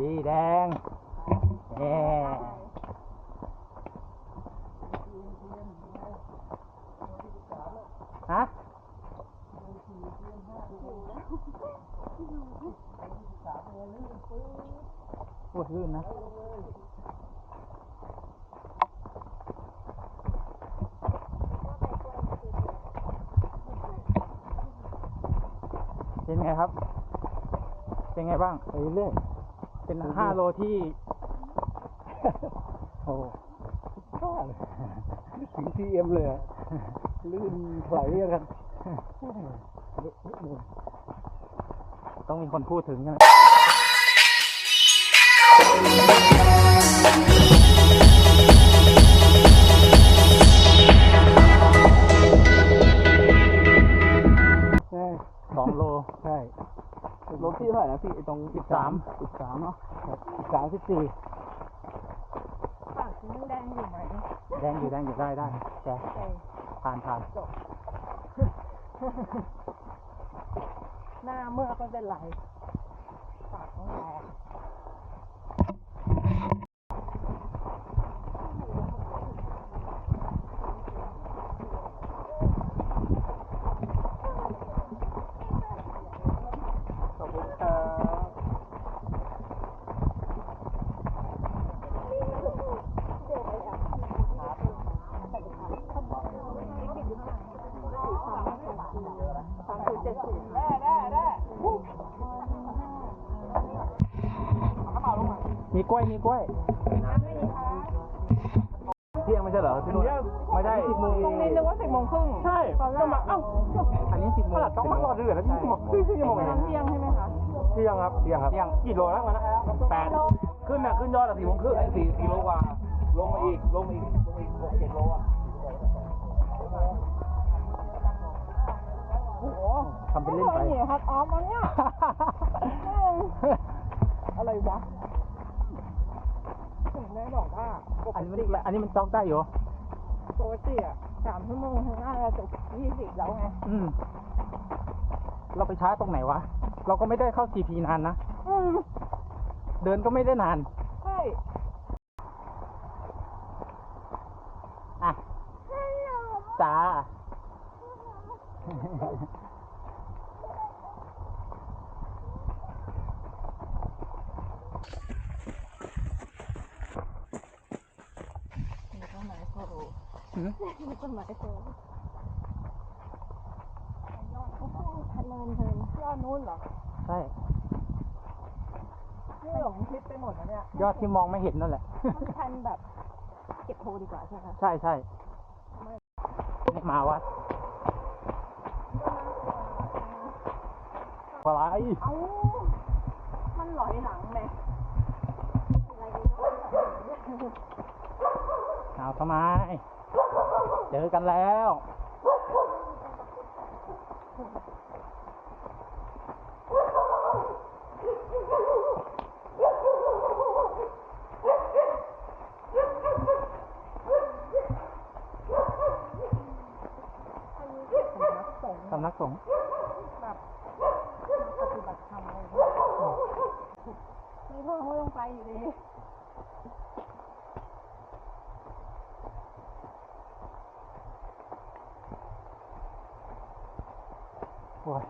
สีแดงแย่ฮะโอ้ยลื่นนะเป็นไงครับ เป็นไงบ้างไปเรื่อย เป็นห้าโลที่ โอ้ข้าเลยถึงทีเอ็มเลยอะลื่นถลายเรียกกันต้องมีคนพูดถึงใช่ไหมใช่สองโล ใช่ รถที่เท่าไหร่นะพี่ไอ้ตรงสิบสามสิบสามเนาะสิบสามสิบสี่ปากยังแดงอยู่ไหมแดงอยู่แดงอยู่ได้ได้แกเออผ่านผ่านหน้าเมื่อกไม่เป็นไรปากต้องแดง ขอบคุณครับ สามสิบเจ็ดสิบมีกล้วย มีกล้วยเที่ยงไม่ใช่เหรอพี่นุ่นไม่ได้สิบโมงตรงนี้นึกว่าสิบโมงครึ่งใช่ตอนแรก็มาเอ้าอันนี้สิบโมงนาดต้องมารอเดือดแล้วชั่วโมงครึ่งชั่วโมงเที่ยงใช่ไหมคะเที่ยงครับเที่ยงครับเที่ยงกี่โลแล้ววันนั้นแปดขึ้นน่ะขึ้นยอดอะสี่โมงครึ่งไอ้สี่กิโลกว่าลงมาอีกลงมาอีกลงมาอีกหกเจ็ดโลอะ ทำเป็นเล่นไปไม่คยหนีฮัทออฟแล้วเนี่ยแม่งอะไรวะถึงได้บอกว่าปอักนนี้มันติอะอันนี้มันจ็อกได้อยู่ ปกติอะสามชั่วโมงข้างหน้าเราจะยี่สิบแล้วไงอืม เราไปช้าตรงไหนวะ เราก็ไม่ได้เข้า CP นานนะ อืมเดินก็ไม่ได้นาน ใช่อะ จ้า มีต้นไม้โผล่หืมมีต้นไม้โผล่ยอดโอ้โหทะเนินเทินยอดนู้นเหรอ ใช่นี่หลงคลิปไปหมดแล้วเนี่ย ยอดที่มองไม่เห็นนั่นแหละต้องทันแบบ เก็บโพดีกว่าใช่ไหมคะใช่ใช่มาวัดปลายเอ้ามันหลอยหลังไหมอะไรกัน เนี่ยเอาทำไม เจอกันแล้วสำนักสงฆ์สำนักสงฆ์แบบปฏิบัติธรรมอะไรอย่างเงี้ยไม่เพิ่มไม่ลงไปอยู่ดี โอ้ย